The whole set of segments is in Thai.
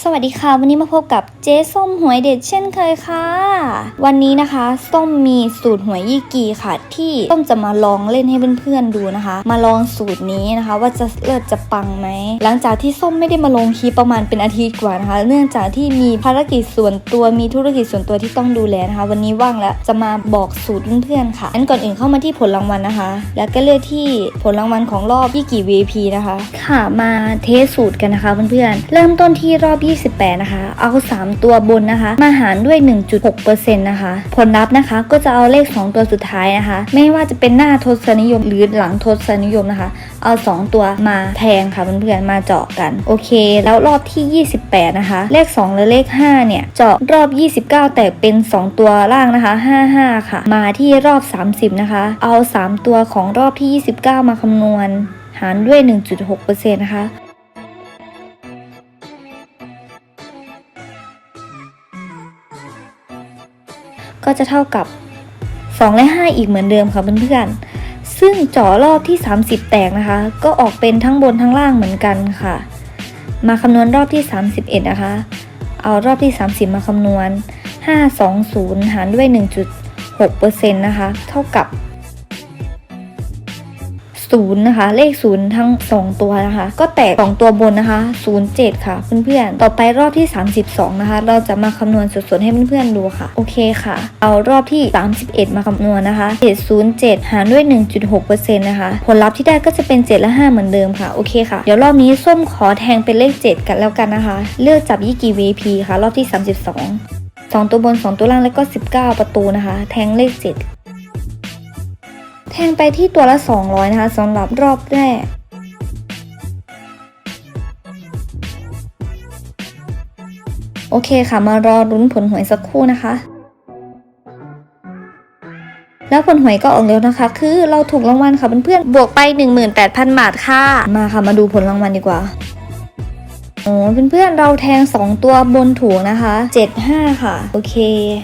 สวัสดีค่ะ วันนี้มาพบกับเจ๊ส้มหวยเด็ดเช่นเคยค่ะ วันนี้นะคะ ส้มมีสูตรหวยยี่กีค่ะ ที่ส้มจะมาลองเล่นให้เพื่อนๆดูนะคะ มาลองสูตรนี้นะคะ ว่าจะเลิศจะปังไหมหลังจากที่ส้มไม่ได้มาลงคลิปประมาณเป็นอาทิตย์กว่านะคะ เนื่องจากที่มีภารกิจส่วนตัวมีธุรกิจส่วนตัวที่ต้องดูแลนะคะ วันนี้ว่างแล้วจะมาบอกสูตรเพื่อนๆค่ะงั้นก่อนอื่นเข้ามาที่ผลรางวัลนะคะ แล้วก็เลือกที่ผลรางวัลของรอบยี่กี VIP นะคะ ค่ะมาเทสสูตรกันนะคะเพื่อนๆเริ่มต้นที่รอบ28 นะคะ เอา 3 ตัวบนนะคะ มาหารด้วย 1.6%นะคะ ผลลัพธ์นะคะ ก็จะเอาเลข 2 ตัวสุดท้ายนะคะ ไม่ว่าจะเป็นหน้าทศนิยมหรือหลังทศนิยมนะคะ เอา 2 ตัวมาแทงค่ะเพื่อนๆ มาเจาะกัน โอเค แล้วรอบที่ 28 นะคะ เลข 2 และเลข 5 เนี่ย เจาะรอบ 29 แต่เป็น 2 ตัวล่างนะคะ 55 ค่ะ มาที่รอบ 30 นะคะ เอา 3 ตัวของรอบที่ 29 มาคำนวณ หารด้วย 1.6%นะคะ ก็จะเท่ากับ 2 และ 5 อีกเหมือนเดิมค่ะเพื่อนๆ ซึ่งจ่อรอบที่ 30 แตกนะคะ ก็ออกเป็นทั้งบนทั้งล่างเหมือนกันค่ะ มาคำนวณรอบที่ 31 นะคะ เอารอบที่ 30 มาคำนวณ 520 หารด้วย 1.6%นะคะ เท่ากับ ศูนย์นะคะ เลขศูนย์ทั้ง 2 ตัวนะคะ ก็แตก 2 ตัวบนนะคะ 07 ค่ะ เพื่อนๆ ต่อไปรอบที่ 32 นะคะ เราจะมาคำนวณสดๆให้เพื่อนๆดูค่ะ โอเคค่ะ เอารอบที่ 31 มาคำนวณนะคะ707 หารด้วย 1.6%นะคะ ผลลัพธ์ที่ได้ก็จะเป็น 7 และ 5 เหมือนเดิมค่ะ โอเคค่ะ เดี๋ยวรอบนี้ส้มขอแทงเป็นเลข 7 กันแล้วกันนะคะ เลือกจับยี่กี่ VP ค่ะ รอบที่ 32 2 ตัวบน 2 ตัวล่างแล้วก็ 19 ประตูนะคะ แทงเลข 7 แทงไปที่ตัวละ 200 นะคะสำหรับรอบแรก โอเคค่ะ มารอรุ้นผลหวยสักครู่นะคะ แล้วผลหวยก็ออกแล้วนะคะ คือเราถูกรางวัลค่ะเพื่อนๆ บวกไป 18,000 บาทค่ะ มาค่ะ มาดูผลรางวัลดีกว่า โอ้เพื่อนๆเราแทง 2 ตัวบนถูกนะคะ 75 ค่ะ โอเค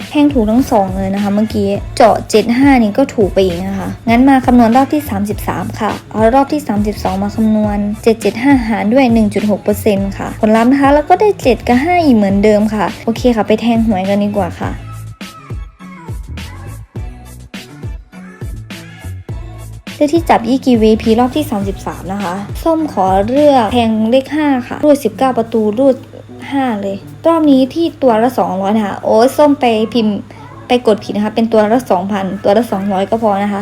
แทงถูกทั้ง 2 เลยนะคะ เมื่อกี้ เจาะ 75 นี่ก็ถูกไปอีกนะคะ งั้นมาคำนวณรอบที่ 33 ค่ะ เอารอบที่ 32 มาคำนวณ 775 หารด้วย 1.6%ค่ะ ผลลัพธ์นะคะ แล้วก็ได้ 7 กับ 5 อีกเหมือนเดิมค่ะ โอเคค่ะ ไปแทงหวยกันดีกว่าค่ะ เลือกที่จับยี่กี VP รอบที่ 33 นะคะ ส้มขอเลือกแทงเลข 5 ค่ะ รูด 19 ประตูรูด 5 เลยรอบนี้ที่ตัวละ 200นะคะโอ้ส้มไปพิมพ์ไปกดผิดนะคะ เป็นตัวละ 2,000 ตัวละ 200 ก็พอนะคะ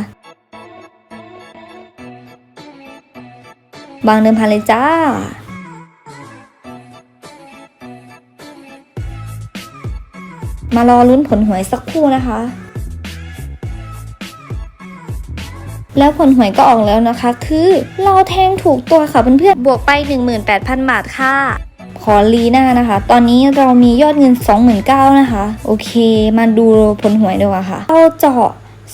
บางเดิมพันเลยจ้า มารอลุ้นผลหวยสักครู่นะคะ แล้วผลหวยก็ออกแล้วนะคะ คือเราแทงถูกตัวค่ะเพื่อนๆบวกไป 18,000 บาทค่ะ ขอลีหน้านะคะ ตอนนี้เรามียอดเงิน 29,000นะคะ โอเค มาดูผลหวยดีกว่าค่ะเราเจาะ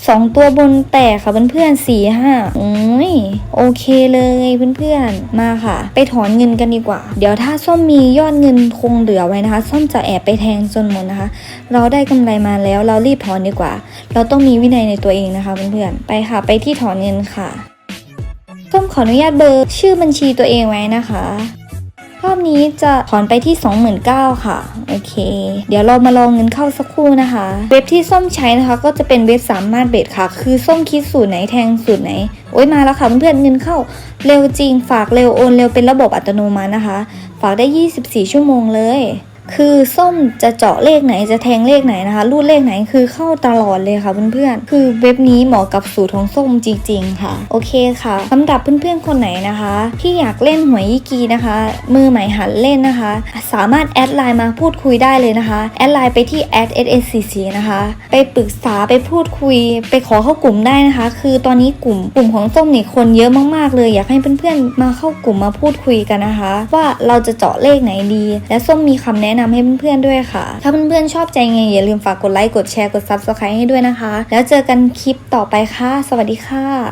สองตัวบนแตกค่ะเพื่อนๆสี่ห้าโอ้ยโอเคเลยเพื่อนๆมาค่ะ ไปถอนเงินกันดีกว่า เดี๋ยวถ้าส้มมียอดเงินคงเหลือไว้นะคะ ส้มจะแอบไปแทงจนหมดนะคะ เราได้กำไรมาแล้วเรารีบถอนดีกว่า เราต้องมีวินัยในตัวเองนะคะเพื่อนๆไปค่ะ ไปที่ถอนเงินค่ะส้มขออนุญาตเบอร์ชื่อบัญชีตัวเองไว้นะคะ รอบนี้จะถอนไปที่ 29,000ค่ะ โอเค เดี๋ยวเรามาลองเงินเข้าสักครู่นะคะ เว็บที่ส้มใช้นะคะ ก็จะเป็นเว็บสามารถเบสค่ะ คือส้มคิดสูตรไหนแทงสูตรไหน โอ้ยมาแล้วค่ะเพื่อนๆเงินเข้าเร็วจริง ฝากเร็วโอนเร็วเป็นระบบอัตโนมัตินะคะ ฝากได้ 24 ชั่วโมงเลย คือส้มจะเจาะเลขไหนจะแทงเลขไหนนะคะ รูดเลขไหนคือเข้าตลอดเลยค่ะเพื่อนๆ คือเว็บนี้เหมาะกับสูตรของส้มจริง ๆ ค่ะ โอเคค่ะสำหรับเพื่อนๆคนไหนนะคะ ที่อยากเล่นหวยยี่กีนะคะ มือใหม่หัดเล่นนะคะ สามารถแอดไลน์มาพูดคุยได้เลยนะคะ แอดไลน์ไปที่ @sscc นะคะ ไปปรึกษาไปพูดคุย ไปขอเข้ากลุ่มได้นะคะ คือตอนนี้กลุ่มกลุ่มของส้มเนี่ยคนเยอะมากๆ เลยอยากให้เพื่อนๆมาเข้ากลุ่มมาพูดคุยกันนะคะ ว่าเราจะเจาะเลขไหนดี และส้มมีคำแนะนำให้เพื่อนๆด้วยค่ะ ถ้าเพื่อนๆชอบใจไงอย่าลืมฝากกดไลค์กดแชร์กดซับสไครต์ให้ด้วยนะคะ แล้วเจอกันคลิปต่อไปค่ะ สวัสดีค่ะ